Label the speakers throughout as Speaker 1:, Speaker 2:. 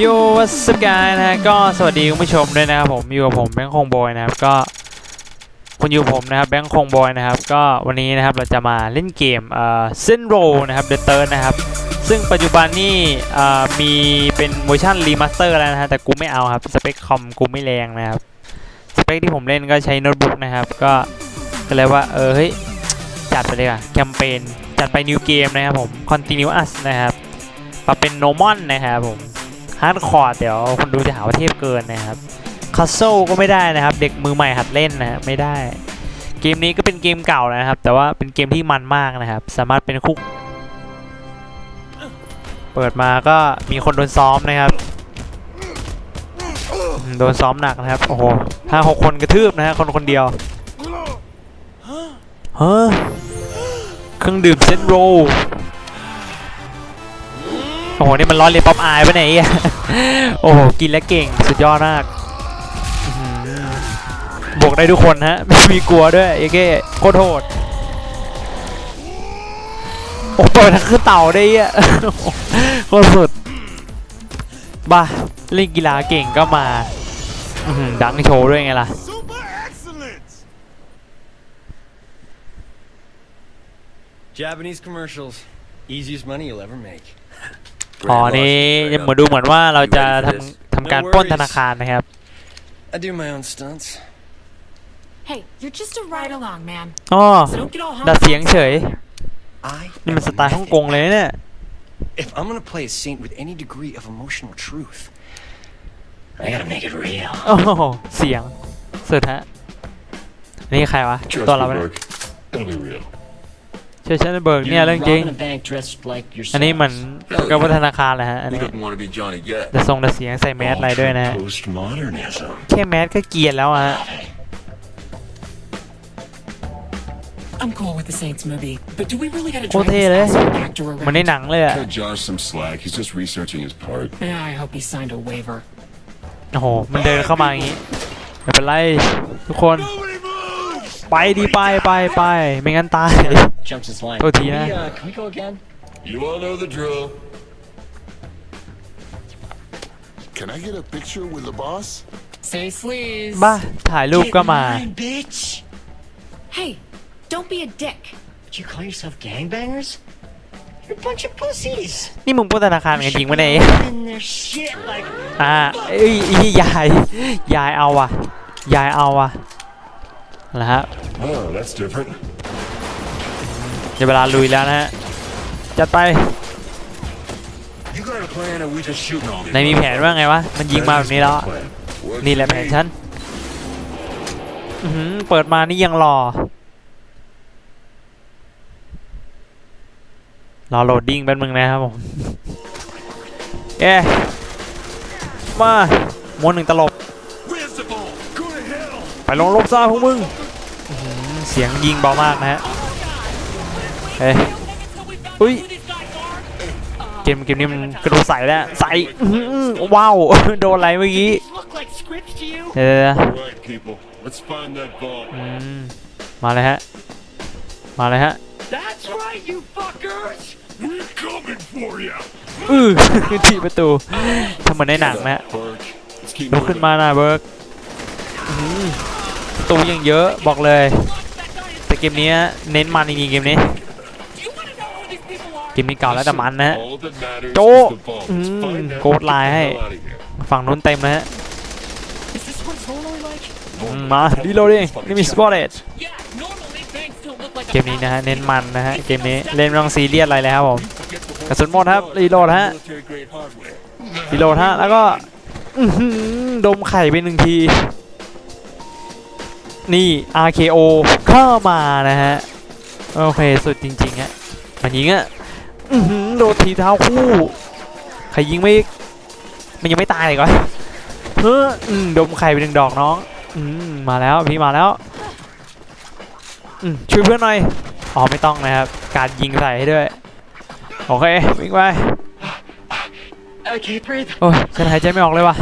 Speaker 1: โยวัสกายนะฮะก็สวัสดีคุณผู้ชมด้วยนะครับผมอยู่กับผมแบงค์คงบอยนะครับก็คุณอยู่ผมนะครับแบงค์คงบอยนะครับก็วันนี้นะครับเราจะมาเล่นเกมเอ่อเส้นโรนะครับเดอะเติร์นะครับซึ่งปัจจุบันนี่เอ่อมีเป็นเวอร์ชันรีมาสเตอร์แล้วนะฮะแต่กูไม่เอาครับสเปคคอมกูไม่แรงนะครับสเปคที่ผมเล่นก็ใช้โน้ตบุ๊กนะครับก็ก็เลยว่าเออเฮ้ยจัดไปเลยอะแคมเปญจัดไปนิวเกมนะครับผม Continuous นะครับปรับเป็นโนมอนนะครับผม ฮาร์ดคอร์ดเดี๋ยวคนดูจะหาว่าเทพเกินนะครับคัสโซก็ไม่ได้นะครับ เด็กมือใหม่หัดเล่นนะไม่ได้ เกมนี้ก็เป็นเกมเก่านะครับ แต่ว่าเป็นเกมที่มันมากนะครับ สามารถเป็นคุก เปิดมาก็มีคนโดนซ้อมนะครับโดนซ้อมหนักนะครับ โอ้โหห้าหกคนกระทืบนะฮะคนคนเดียวเฮ้อเครื่องดื่มเซนโร โอ้โห นี่มันล้อเลียนป๊อปอายปะเนี่ยไอ้เหี้ยโอ้โห กินแล้วเก่ง สุดยอดมากบวกได้ทุกคนฮะ ไม่มีกลัวด้วยไอ้เก้โคตรโหดโอ้เปิดทั้งคือเต่าได้ไอะโคตรสุดบ้าเล่นกีฬาเก่งก็มาดังโชว์ด้วยไงล่ะ
Speaker 2: Japanese commercials. Easiest money you'll ever make.
Speaker 1: อ๋อนี่ยังเหมือนดูเหมือนว่าเราจะทำทำการปล้นธนาคารนะครับ
Speaker 2: I do my own stunts.
Speaker 3: Hey, you're just a ride along, man.
Speaker 1: อ๋อ
Speaker 3: So don't get all
Speaker 1: ดัด
Speaker 3: hung
Speaker 1: เสียงเฉย
Speaker 2: I
Speaker 1: นี่มัน
Speaker 2: am
Speaker 1: ส
Speaker 2: a
Speaker 1: ไตล์ฮ่องกง
Speaker 2: method
Speaker 1: เลยนะเนี่ย
Speaker 2: If I'm gonna play a saint with any degree of emotional truth, I gotta make it real.
Speaker 1: โอ้โหเสียงสุดฮะนี่ใครวะ
Speaker 4: Trust
Speaker 1: ตัว
Speaker 4: me,
Speaker 1: เราไหม
Speaker 4: Burke. It'll be real.
Speaker 1: เชอร์ชันเบิร์กเนี่ยเรื่องจริง
Speaker 5: robbing a bank dressed like yourself.
Speaker 1: อันนี้เหมือนกับวัฒนาคารแหละฮะ อัน
Speaker 4: Who
Speaker 1: นี้
Speaker 4: doesn't want to be Johnny Gat?
Speaker 1: แต่ทรงแต่เสียงใส่แมสอะไรด้วยนะฮะ
Speaker 4: Postmodernism.
Speaker 1: แค่แมสก็เกรียนแล้วอะฮะ
Speaker 3: I'm cool with the Saints movie, but do we really gotta
Speaker 1: โคตร
Speaker 3: drag
Speaker 1: เท่
Speaker 3: this
Speaker 1: เลย
Speaker 3: asshole actor
Speaker 1: เหมือนใน
Speaker 3: around?
Speaker 1: หนังเลยอะ
Speaker 4: Cut Josh some slack. He's just researching his part.
Speaker 3: Yeah, I hope he signed a waiver.
Speaker 1: โอ้โห มันเดินเข้ามาอย่างงี้ไม่เป็นไรทุกคน ไปดีไปไปไปไม่งั้นตาย
Speaker 5: Jumps his line.
Speaker 1: Oh,
Speaker 5: Can we,
Speaker 1: Tina.
Speaker 5: uh, can we go again?
Speaker 4: You all know the drill. Can I get a picture with the boss?
Speaker 3: Say sleaze.
Speaker 1: บ้าถ่ายรูปก็มา
Speaker 5: Get in line, bitch.
Speaker 3: Hey, don't be a dick.
Speaker 5: You call yourself gangbangers? You're a bunch of pussies.
Speaker 1: นี่มึงปล้นธนาคารกันจริงปะเนี่ย
Speaker 5: In their shit like
Speaker 1: อ่าเอ้ยอียายยายเอาว่ะยายเอาว่ะ นะฮะ
Speaker 4: Oh, that's different.
Speaker 1: เดี๋ยวเวลาลุยแล้วนะฮะจัดไป
Speaker 4: You got a plan, or we just shooting all these?
Speaker 1: ในมีแผนว่าไงวะ มันยิงมาแบบนี้แล้วอะ
Speaker 4: Works
Speaker 1: นี่แหละ
Speaker 4: for
Speaker 1: แผน
Speaker 4: me.
Speaker 1: ฉันอื้อหือเปิดมานี่ยังรอ รอโหลดดิ้งเป็นมึงนะครับผม เอ๊ะมาม้วนหนึ่งตลบ ไปลงลบซ่าพวกมึงเสียงยิงเบามากนะฮะเฮ้ยอุ้ยเกมเกมนี้มันกระโดดใส่แล้วใส่ว้าวโดนอะไรเมื่อกี้เดี๋ยว
Speaker 4: All right, people. Let's find that ball.
Speaker 1: ๆอืมาเลยฮะมาเลยฮะอือที่ประตูทำเหมือนในหนังนะฮะ
Speaker 4: Burke. Let's keep
Speaker 1: ลุกขึ้นมาหน่าเบิร์ก อื้อหือประตูยังเยอะบอกเลย แต่เกมนี้เน้นมันจริงๆเกมนี้เกมนี้เก่าแล้วแต่มันนะฮะ
Speaker 4: All that matters
Speaker 1: Go.
Speaker 4: is the ball. Let's
Speaker 1: Mm,
Speaker 4: find that
Speaker 1: go
Speaker 4: and get the
Speaker 1: lie, hey.
Speaker 4: hell out of here.
Speaker 1: ฝั่งนู้นเต็มนะฮะมาดีโลดินี่มีสปอร์ต
Speaker 5: Yeah, normally things don't look like
Speaker 1: เกมนี้นะฮะเน้นมันนะฮะเกมนี้เล่นไม่ต้องซีเรียสอะไรเลยครับผมกระสุนหมดครับรีโหลดฮะรีโหลดฮะแล้วก็ดมไข่ไปหนึ่งที นี่ RKO เข้ามานะฮะ โอเค สุดจริงๆฮะมันยิงอะอื้อหือโดนทีเท้าคู่ใครยิงไม่ มันยังไม่ตายเลยก่อนเฮ้ออืมดมไข่ไปหนึ่งดอกน้องอืมมาแล้วพี่มาแล้วอืมช่วยเพื่อนหน่อยอ๋อไม่ต้องนะครับ การยิงใส่ให้ด้วย โอเควิ่งไป
Speaker 5: I can't breathe.
Speaker 1: โอ้ยฉันหายใจไม่ออกเลยว่ะ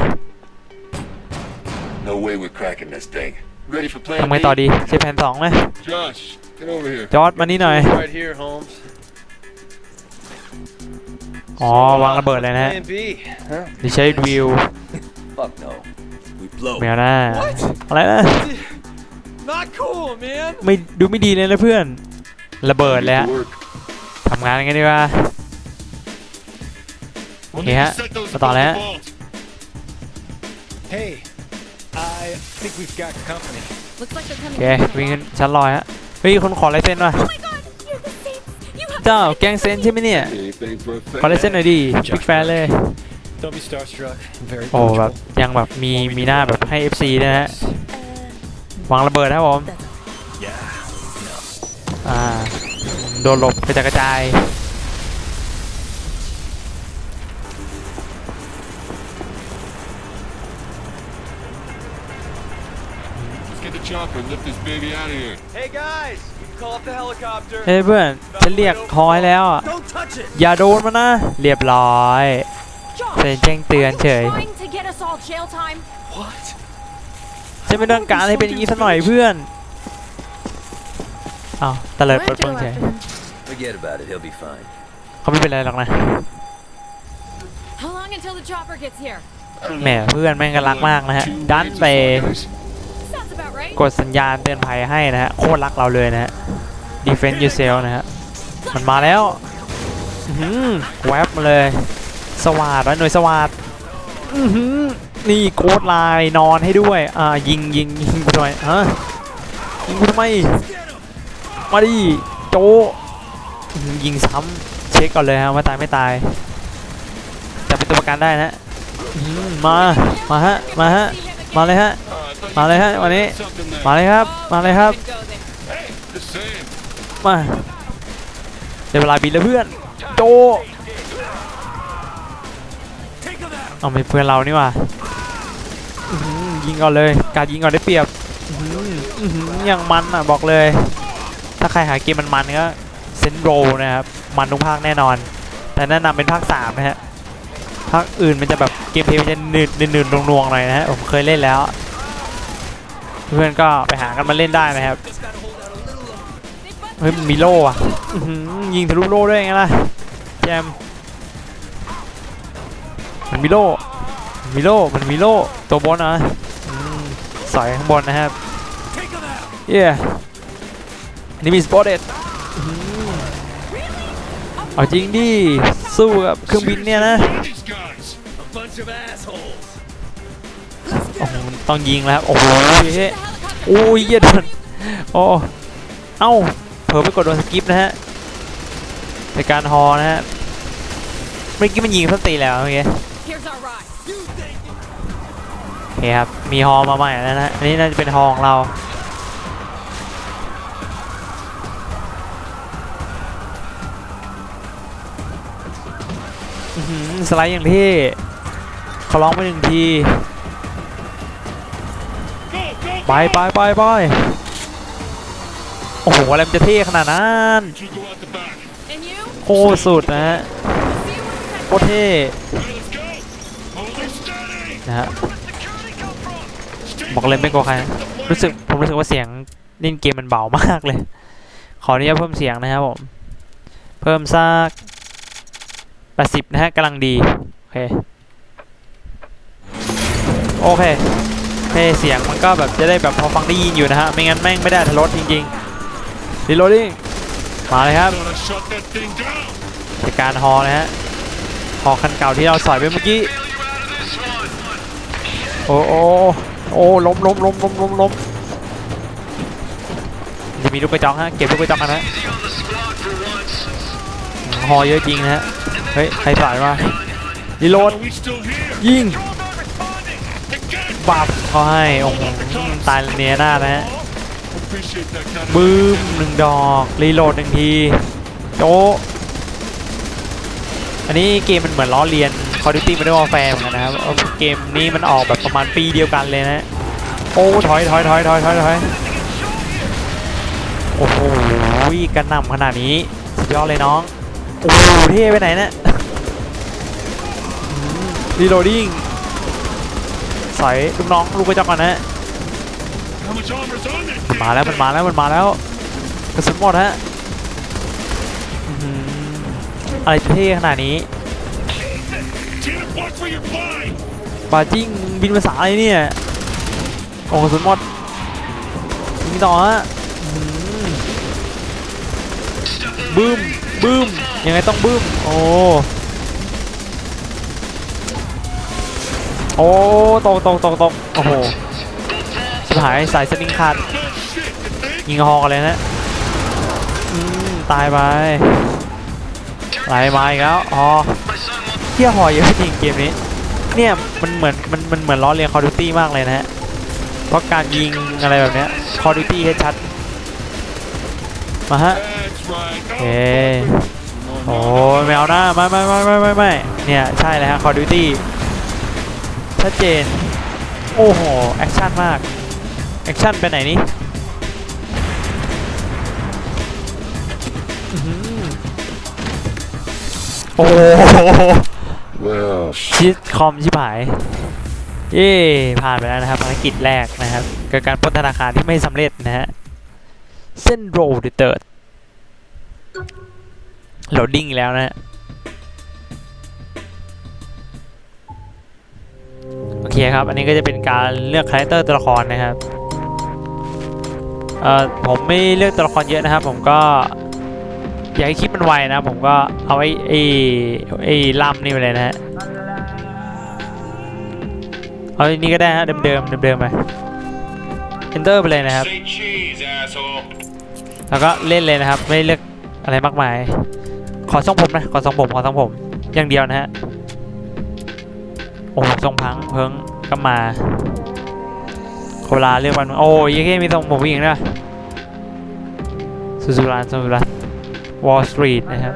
Speaker 4: No way we're cracking this thing. Ready for plan
Speaker 1: ทำไงต่อดีใช้แผนสองไหม
Speaker 4: Josh, get over here.
Speaker 1: จอร์ดมานี่หน่อย
Speaker 2: Right here, Holmes.
Speaker 1: อ๋อ วางระเบิดเลยนะฮะ
Speaker 2: Plan B, huh?
Speaker 1: หรือใช้วิว
Speaker 2: Fuck no.
Speaker 4: We blow.
Speaker 1: แมวหน้า อะไรนะ
Speaker 4: Not cool, man.
Speaker 1: ไม่ดูไม่ดีเลยนะเพื่อน ระเบิดเลยฮะ
Speaker 4: Work.
Speaker 1: ทำงานกันดีกว่าโอเคฮะมาต่อแล้วฮะ
Speaker 6: Hey,
Speaker 1: โอ
Speaker 3: coming.
Speaker 1: เค
Speaker 3: from
Speaker 1: วิ่ง
Speaker 3: the
Speaker 1: ขึ้นชั้นลอยฮะเฮ้ยคนขอลายเซ็นว่ะ
Speaker 3: Oh my god, you're the saints. You have
Speaker 1: เจ้าแกงเซ็นใช่ไหมเนี่ย
Speaker 4: Anything for a
Speaker 1: ขอลายเซ็นหน่อยดิบิ๊กแฟนเลย
Speaker 6: Don't be starstruck. I'm very
Speaker 1: โอ้แบบ
Speaker 6: punctual.
Speaker 1: ยังแบบมีมีหน้าแบบให้ FC ด้วยนะฮะ
Speaker 3: Uh,
Speaker 1: วางระเบิดนะครับผม
Speaker 6: Yeah.
Speaker 1: อ่าโดนหลบกระจายกระจาย
Speaker 4: chopper and lift this baby out of here.
Speaker 2: Hey guys, call up the helicopter.
Speaker 1: เฮ้ยเพื่อนฉันเรียกคอยแล้วอะ
Speaker 2: Don't touch it.
Speaker 1: อย่าโดนมันนะ เรียบร้อย
Speaker 3: Josh,
Speaker 1: เซ็นแจ้งเตือน
Speaker 3: are you
Speaker 1: เฉย
Speaker 3: trying to get us all jail time?
Speaker 2: What?
Speaker 1: ฉันไม่ต้องการให้เป็นอย่างนี้สักหน่อยเพื่อนอ้าวตะเลิดเปิดเปิงเฉย
Speaker 2: Forget about it. He'll be fine.
Speaker 1: เขาไม่เป็นไรหรอกนะ
Speaker 3: How long until the chopper gets here?
Speaker 1: แหมเพื่อนแม่งก็รักมากนะฮะ ดันไป
Speaker 3: Sounds about right.
Speaker 1: กดสัญญาณเตือนภัยให้นะฮะ โคตรรักเราเลยนะฮะ defend yourself นะฮะ มันมาแล้วหือแวบมาเลย สวัสดหน่วยสวัสดอื้อหือนี่โค้ดไลน์นอนให้ด้วย อ่า ยิงยิงยิงกูทำไมฮะยิงกูทำไม มาดิ โจ ยิงซ้ำเช็คก่อนเลยฮะว่าตายไม่ตายจะเป็นตัวประกันได้นะมา มาฮะ มาฮะ มาเลยฮะ มาเลยฮะวันนี้ มาเลยครับ มาเลยครับ มาเดี๋ยวเวลาบินแล้วเพื่อน โจเอาไม่เพื่อนเรานี่ว่ายิงก่อนเลย การยิงก่อนได้เปรียบอย่างมันอะบอกเลย ถ้าใครหาเกมมันๆก็เซนโรนะครับ มันทุกภาคแน่นอน แต่แนะนำเป็นภาคสามนะฮะ ภาคอื่นมันจะแบบเกมเพลย์มันจะหนืดหนืดๆนวงๆหน่อยนะฮะ ผมเคยเล่นแล้ว เพื่อนก็ไปหากันมาเล่นได้นะครับ เฮ้ยมีโล่อะยิงทะลุโล่ได้ไงล่ะแจมมันมีโล่มีโล่มันมีโล่ตัวบนนะสอยข้างบนนะครับเย้อันนี้มีสปอตเด็ดเอาจริงดิสู้กับเครื่องบินเนี่ยนะ ต้องยิงแล้วครับโอ้โหเฮ้ยโอ้ยเหี้ยโดนโอ้เอ้าเผลอไปกดโดนสกิปนะฮะในการฮอนะฮะเมื่อกี้มันยิงสตีแล้วเมื่อกี้โอเคครับมีฮอมาใหม่แล้วนะอันนี้น่าจะเป็นฮอของเราสไลด์อย่างที่เขาร้องไปหนึ่งที ไปไปไปไปโอ้โหอะไรมันจะเท่ขนาดนั้นโคตรสุดนะฮะโคตรเท่นะฮะบอกเลยไม่กลัวใครรู้สึกผมรู้สึกว่าเสียงเล่นเกมมันเบามากเลย ขออนุญาตเพิ่มเสียงนะครับผม เพิ่มสัก80นะฮะกำลังดี โอเค โอเค โอเคเสียงมันก็แบบจะได้แบบพอฟังได้ยินอยู่นะฮะ ไม่งั้นแม่งไม่ได้ทรสจริงๆรีโหลดิ้งมาเลยครับ
Speaker 4: Gotta shut that thing down.
Speaker 1: จัดการฮอนะฮะฮอคันเก่าที่เราสอยไปเมื่อกี้ โอ้โอ้โอ้ล้มล้มล้มล้มล้มล้มจะมีลูกกระจอกฮะ เก็บลูกกระจอกกันนะอืมฮอเยอะจริงนะฮะ เฮ้ย ใครสายมารีโหลด
Speaker 4: Are we still here?
Speaker 1: ยิง
Speaker 4: Again.
Speaker 1: บับเขาให้โอ้โหตายเนียหน้านะฮะ
Speaker 4: Appreciate that kind of.
Speaker 1: บึ้มหนึ่งดอกรีโหลดหนึ่งทีโจะอันนี้เกมมันเหมือนล้อเลียน Call of Duty Modern Warfare เหมือนกันนะครับเอาเกมนี้มันออกแบบประมาณปีเดียวกันเลยนะโอ้ถอยถอยถอยถอยถอยถอยโอ้โหกระหน่ำขนาดนี้สุดยอดเลยน้องโอ้โหเท่ไปไหนเนี่ยรีโหลดิ้ง ใส่ลูกน้องลูกกระจอกก่อนนะมันมาแล้วมันมาแล้วมันมาแล้วกระสุนหมดฮะอะไรจะเท่ขนาดนี้
Speaker 4: Watch where you're flying!
Speaker 1: บาจิ้งบินภาษาอะไรเนี่ยโอ้โหสุดหมดมีต่อฮะบึ้มบึ้มยังไงต้องบึ้มโอ้ โอ้ตกตกตกตกโอ้โหชิบหายสายสลิงขาดยิงฮอกันเลยนะอืมตายไปไหลมาอีกแล้วฮอเที่ยหอเยอะจริงเกมนี้ เนี่ยมันเหมือนมันมันเหมือนล้อเลียน Call of Duty มากเลยนะฮะ เพราะการยิงอะไรแบบเนี้ย Call of Duty ให้ชัด มาฮะเอ้โอ้ยไม่เอาหน้าไม่ไม่ไม่ไม่ไม่ไม่เนี่ยใช่เลยฮะ Call of Duty ชัดเจน โอ้โห แอคชั่นมาก แอคชั่นไปไหนนี้โอ้โหชิดคอมชิบหาย เย่ผ่านไปแล้วนะครับภารกิจแรกนะครับกิดการปล้นธนาคารที่ไม่สำเร็จนะฮะ เส้นโรดเติร์ดโหลดดิ้งแล้วนะฮะ เคครับ อันนี้ก็จะเป็นการเลือกคาแรคเตอร์ตัวละครนะครับ เอ่อผมไม่เลือกตัวละครเยอะนะครับ ผมก็อยากให้คลิปมันไวนะ ผมก็เอาไอ้ไอ้ไอ้ล่ำนี่ไปเลยนะฮะ เอาอันนี้ก็ได้ฮะเดิมเดิมเดิมเดิมๆไป enter ไปเลยนะครับ แล้วก็เล่นเลยนะครับ ไม่เลือกอะไรมากมาย ขอทรงผมนะ ขอทรงผม ขอทรงผม อย่างเดียวนะฮะ โอ้ทรงพังเพิงก็มาขอเวลาเลือกวันโอ้ยยังแค่มีทรงผมผู้หญิงด้วยสุสุรันสุสุรันวอลสตรีทนะครับ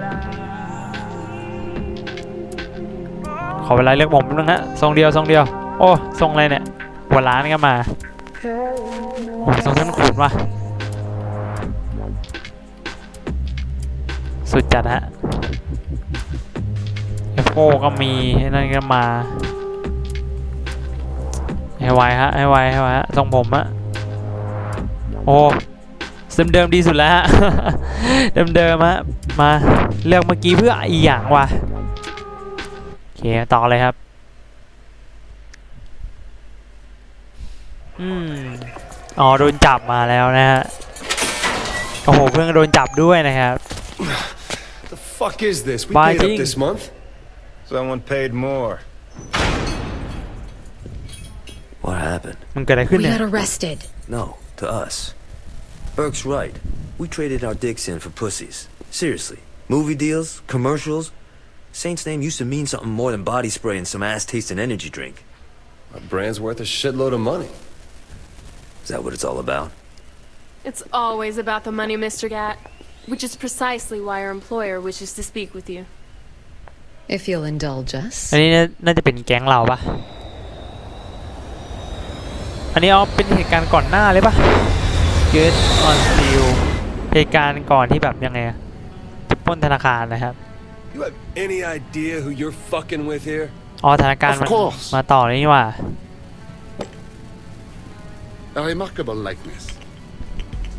Speaker 1: ขอเวลาเลือกผมแป๊บนึงฮะทรงเดียวทรงเดียว โอ้ทรงอะไรเนี่ยหัวล้านก็มาโอ้ทรงท่านขุนว่ะสุดจัดฮะเอฟโก็มีไอ้นั่นก็มา ให้ไวฮะให้ไวให้ไวฮะทรงผมฮะโอ้เดิมเดิมๆดีสุดแล้วฮะเดิมเดิมๆฮะมาเลือกเมื่อกี้เพื่ออีกอย่างว่ะโอเคต่อเลยครับอืมอ๋อโดนจับมาแล้วนะฮะโอ้โหเพิ่งโดนจับด้วยนะครับ
Speaker 4: The fuck is this? We
Speaker 1: Bye,
Speaker 4: paid
Speaker 1: King.
Speaker 4: up this month.
Speaker 6: Someone paid more.
Speaker 2: What happened?
Speaker 1: มันเกิดอะไรขึ้น
Speaker 3: We
Speaker 1: เนี่ย
Speaker 3: got arrested.
Speaker 2: No, to us. Burke's right. We traded our dicks in for pussies. Seriously. Movie deals, commercials. Saint's name used to mean something more than body spray and some ass tasting energy drink.
Speaker 4: Our brand's worth a shitload of money.
Speaker 2: Is that what it's all about?
Speaker 7: It's always about the money, Mr. Gat. Which is precisely why our employer wishes to speak with you.
Speaker 3: If you'll indulge us.
Speaker 1: อันนี้น่าน่าจะเป็นแก๊งเราปะ อันนี้เอาเป็นเหตุการณ์ก่อนหน้าเลยปะ Get on Steel เหตุการณ์ก่อนที่แบบยังไงอะจะปล้นธนาคารนะครับ
Speaker 4: You have any idea who you're fucking with here?
Speaker 1: อ๋อธนาคารมัน
Speaker 8: Of course.
Speaker 1: มาต่อเลยนี่หว่า
Speaker 8: A remarkable likeness.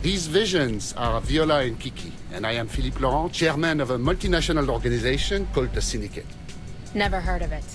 Speaker 8: These visions are Viola and Kiki, and I am Philippe Laurent, chairman of a multinational organization called the Syndicate.
Speaker 9: Never heard of it.